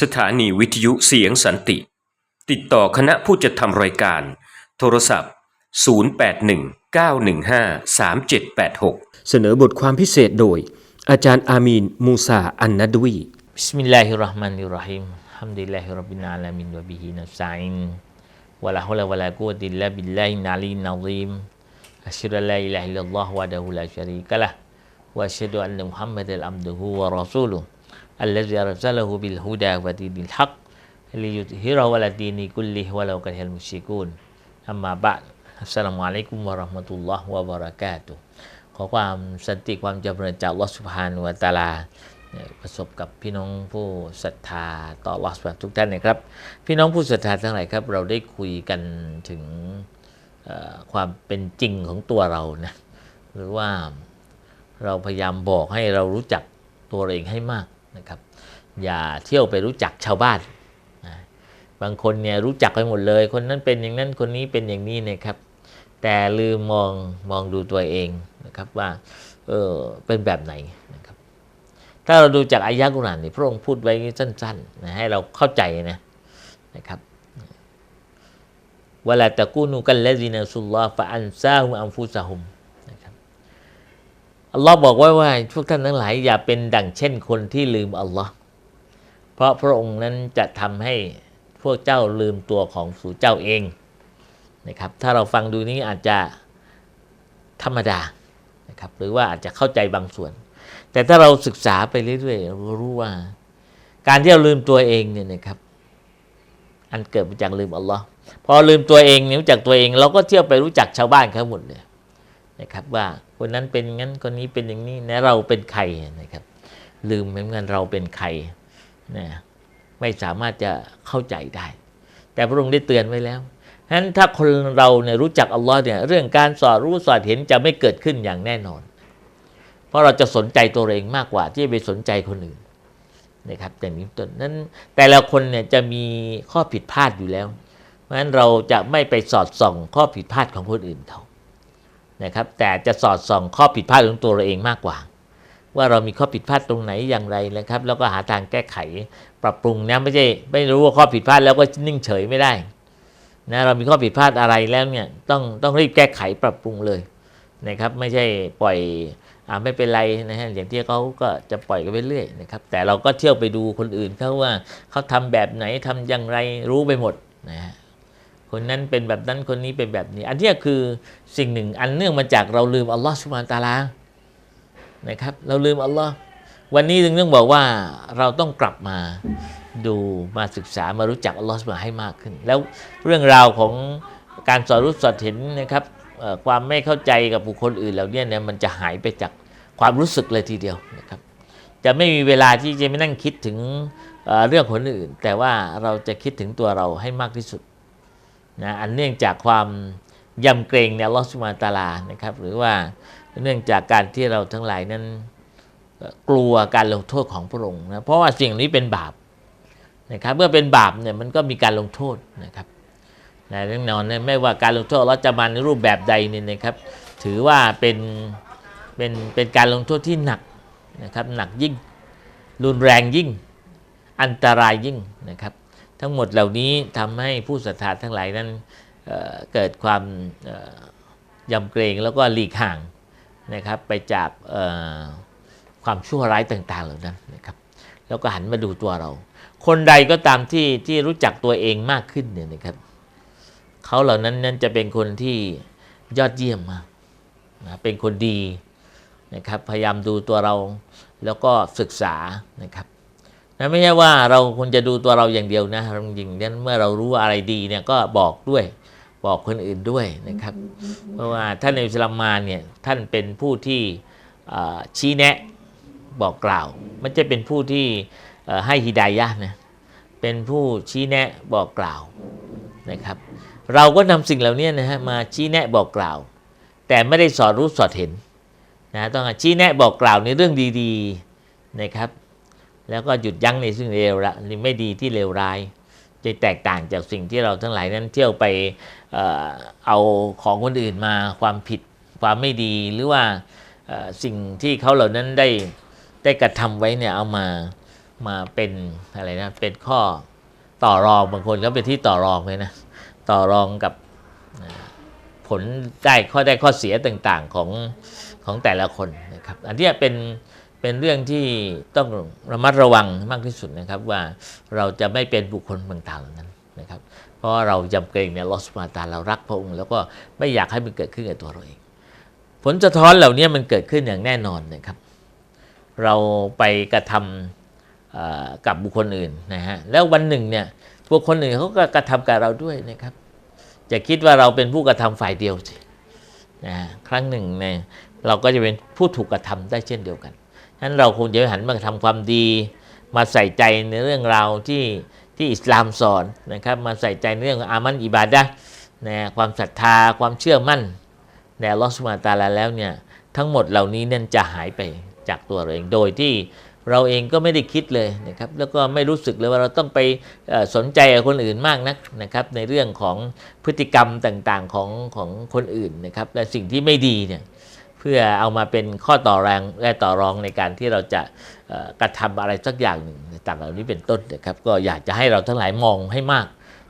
สถานีวิทยุเสียงสันติ ติดต่อคณะผู้จัดทำรายการ โทรศัพท์ 0819153786 เสนอบทความพิเศษโดย อาจารย์อามีน มูซา อันนัดวีบิสมิลลาฮิราะห์มานิรราะฮิมฮัมดุลิลลาฮิรับบิลอาลามินวะบิฮินัสซัยน์ ولا حول ولا قوة إلا بالله العلي العظيم أشهد أن لا إله إلا الله وحده لا شريك له وأشهد أن อะมดุ عبده ورسوله الذي أرسله بالهدى ودين الحق ليظهره على الدين كله ولو كره المشركون أما بعد السلام عليكم ورحمة الله وبركاته ขอความสันติความเจริญจากอัลลอฮฺสุบฮานุวะตะอาลาเนี่ยประสบกับพี่น้องผู้ศรัทธาต่ออัลลอฮฺสุบฮานะทุกท่านนะครับ พี่น้องผู้ศรัทธาทั้งหลายครับ เราได้คุยกันถึงเอ่อความเป็นจริงของตัวเรานะหรือว่าเราพยายามบอกให้เรารู้จักตัวเราเองให้มาก นะครับอย่าเที่ยวไปรู้จักชาวบ้านบางคนเนี่ยรู้จักไปหมดเลย คนนั้นเป็นอย่างนั้นคนนี้เป็นอย่างนี้นะครับ แต่ลืมมองมองดูตัวเองนะครับว่าเออเป็นแบบไหนนะครับ ถ้าเราดูจากอายะกุรานนี่พระองค์พูดไว้สั้นๆนะให้เราเข้าใจนะนะครับวลาตะกูนูกันและซีนาสุลลอฮ์ฟะอันซาฮุมอัมฟุซะฮุม อัลลอฮ์บอกไว้ว่าพวกท่านทั้งหลายอย่าเป็นดั่งเช่นคนที่ลืมอัลลอฮ์เพราะพระองค์นั้นจะทำให้พวกเจ้าลืมตัวของสู่เจ้าเองนะครับ ถ้าเราฟังดูนี้อาจจะธรรมดานะครับหรือว่าอาจจะเข้าใจบางส่วน แต่ถ้าเราศึกษาไปเรื่อยๆเรารู้ว่า การที่เราลืมตัวเองเนี่ยนะครับอันเกิดมาจากลืมอัลลอฮ์พอลืมตัวเองนิ้วจากตัวเอง เราก็เที่ยวไปรู้จักชาวบ้านเขาหมดเลย นะครับว่าคนนั้นเป็นงั้นคนนี้เป็นอย่างนี้นะเราเป็นใครนะครับ ลืมเหมือนกันเราเป็นใครนะไม่สามารถจะเข้าใจได้ แต่พระองค์ได้เตือนไว้แล้วฉะนั้นถ้าคนเราเนี่ยรู้จักอัลลอฮ์เนี่ยเรื่องการสอดรู้สอดเห็นจะไม่เกิดขึ้นอย่างแน่นอน เพราะเราจะสนใจตัวเองมากกว่าที่จะไปสนใจคนอื่นนะครับแต่นี้ต้นนั้นแต่ละคนเนี่ยจะมีข้อผิดพลาดอยู่แล้ว เพราะฉะนั้นเราจะไม่ไปสอดส่องข้อผิดพลาดของคนอื่นเขา นะครับแต่จะสอดส่องข้อผิดพลาดของตัวเราเองมากกว่า ว่าเรามีข้อผิดพลาดตรงไหนอย่างไรนะครับ แล้วก็หาทางแก้ไขปรับปรุงนะไม่ใช่ไม่รู้ว่าข้อผิดพลาดแล้วก็นิ่งเฉยไม่ได้นะเรามีข้อผิดพลาดอะไรแล้วเนี่ยต้องต้องรีบแก้ไขปรับปรุงเลยนะครับไม่ใช่ปล่อยอ่าไม่เป็นไรนะฮะอย่างที่เขาก็จะปล่อยกันไปเรื่อยนะครับแต่เราก็เที่ยวไปดูคนอื่นเขาว่าเขาทำแบบไหนทำอย่างไรรู้ไปหมดนะฮะ คนนั้นเป็นแบบนั้นคนนี้เป็นแบบนี้ อันนี้คือสิ่งหนึ่งอันเนื่องมาจากเราลืมอัลลอฮฺสุบานตาลานะครับ เราลืมอัลลอฮ์วันนี้จึงต้องบอกว่าเราต้องกลับมาดูมาศึกษามารู้จักอัลลอฮฺสุบานให้มากขึ้น แล้วเรื่องราวของการสอนรู้สอดเห็นนะครับความไม่เข้าใจกับบุคคลอื่นเหล่านี้เนี่ยมันจะหายไปจากความรู้สึกเลยทีเดียวนะครับ จะไม่มีเวลาที่จะไม่นั่งคิดถึงเรื่องคนอื่น แต่ว่าเราจะคิดถึงตัวเราให้มากที่สุด นะอันเนื่องจากความยำเกรงในลอสุบฮาตาลานะครับ หรือว่าเนื่องจากการที่เราทั้งหลายนั้นกลัวการลงโทษของพระองค์นะเพราะว่าสิ่งนี้เป็นบาปนะครับเมื่อเป็นบาปเนี่ยมันก็มีการลงโทษนะครับนะแน่นอนนะไม่ว่าการลงโทษเราจะมาในรูปแบบใดเนี่ยนะครับ ถือว่าเป็นเป็นเป็นการลงโทษที่หนักนะครับหนักยิ่ง รุนแรงยิ่ง อันตรายยิ่งนะครับ ทั้งหมดเหล่านี้ทำให้ผู้ศรัทธาทั้งหลายนั้นเเกิดความยำเกรงแล้วก็หลีกห่างนะครับไปจากความชั่วร้ายต่าง ๆ เหล่านั้นนะครับแล้วก็หันมาดูตัวเรา คนใดก็ตามที่ที่รู้จักตัวเองมากขึ้นเนี่ยนะครับเขาเหล่านั้นนั้นจะเป็นคนที่ยอดเยี่ยมมากนะเป็นคนดีนะครับพยายามดูตัวเราแล้วก็ศึกษานะครับ นะไม่ใช่ว่าเราควรจะดูตัวเราอย่างเดียวนะจริงๆนั้นเมื่อเรารู้อะไรดีเนี่ยก็บอกด้วยบอกคนอื่นด้วยนะครับ เพราะว่าท่านในอิสลามมาเนี่ยท่านเป็นผู้ที่ชี้แนะบอกกล่าวไม่ใช่เป็นผู้ที่ให้ฮิดายะนะเป็นผู้ชี้แนะบอกกล่าวนะครับ เราก็นำสิ่งเหล่านี้นะฮะมาชี้แนะบอกกล่าว แต่ไม่ได้สอนรู้สอดเห็นนะต้องชี้แนะบอกกล่าวในเรื่องดีๆนะครับ แล้วก็หยุดยั้งในสิ่งเลวละนี่ไม่ดีที่เลวร้าย จะแตกต่างจากสิ่งที่เราทั้งหลายนั้นเที่ยวไปเอาของคนอื่นมาความผิดความไม่ดีหรือว่าสิ่งที่เขาเหล่านั้นได้ได้กระทำไว้เนี่ยเอามามาเป็นอะไรนะเป็นข้อต่อรองบางคนก็เป็นที่ต่อรองเลยนะต่อรองกับผลได้ข้อได้ข้อเสียต่างๆของของแต่ละคนนะครับ อันนี้เป็น เป็นเรื่องที่ต้องระมัดระวังมากที่สุดนะครับว่าเราจะไม่เป็นบุคคลต่างๆเหล่านั้นนะครับ เพราะเราจำเกรงในลอสมาตาเรารักพระองค์ แล้วก็ไม่อยากให้มันเกิดขึ้นกับตัวเราเอง ผลสะท้อนเหล่านี้มันเกิดขึ้นอย่างแน่นอนนะครับ เราไปกระทำเอ่อกับบุคคลอื่นนะฮะแล้ววันหนึ่งเนี่ยบุคคลอื่นเขาก็กระทำกับเราด้วยนะครับ จะคิดว่าเราเป็นผู้กระทำฝ่ายเดียวสินะฮะครั้งหนึ่งเนี่ยเราก็จะเป็นผู้ถูกกระทำได้เช่นเดียวกัน ฉะนั้นเราคงจะหันมาทำความดี มาใส่ใจในเรื่องราวที่ที่อิสลามสอนนะครับมาใส่ใจในเรื่องอามันอิบาดะนะความศรัทธาความเชื่อมั่นในลอสุบฮาตาลาแล้วเนี่ยทั้งหมดเหล่านี้เนี่ยจะหายไปจากตัวเราเองโดยที่เราเองก็ไม่ได้คิดเลยนะครับแล้วก็ไม่รู้สึกเลยว่าเราต้องไปสนใจคนอื่นมากนักนะครับในเรื่องของพฤติกรรมต่างๆของของคนอื่นนะครับและสิ่งที่ไม่ดีเนี่ย พื่อเอามาเป็นข้อต่อแรงและต่อรองในการที่เราจะกระทำอะไรสักอย่างหนึ่งต่างๆเหล่านี้เป็นต้นนะครับก็อยากจะให้เราทั้งหลายมองให้มาก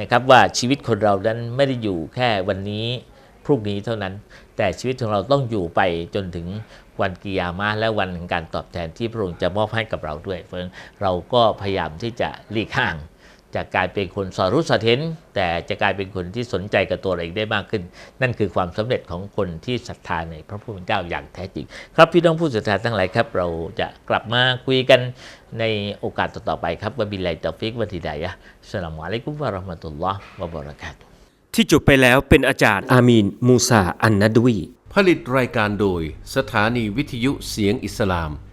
นะครับว่าชีวิตคนเรานั้นไม่ได้อยู่แค่วันนี้พรุ่งนี้เท่านั้น แต่ชีวิตของเราต้องอยู่ไปจนถึงวันกิยามะและวันการตอบแทนที่พระองค์จะมอบให้กับเราด้วย เพราะฉะนั้นเราก็พยายามที่จะหลีกห่าง จากกลายเป็นคนสอรู้สอเห็นแต่จะกลายเป็นคนที่สนใจกับตัวเราเองได้มากขึ้น นั่นคือความสำเร็จของคนที่ศรัทธาในพระผู้เป็นเจ้าอย่างแท้จริง ครับพี่น้องผู้ศรัทธาทั้งหลายครับ เราจะกลับมาคุยกันในโอกาสต่อๆไปครับวะบิลลาฮิตอฟิกวันทิดายะฮ์อัสสลามุอะลัยกุมวะเราะห์มะตุลลอฮ์วะบะเราะกาตุฮ์ที่จบไปแล้วเป็นอาจารย์อามีน มูซาอันนัดวีผลิตรายการโดยสถานีวิทยุเสียงอิสลาม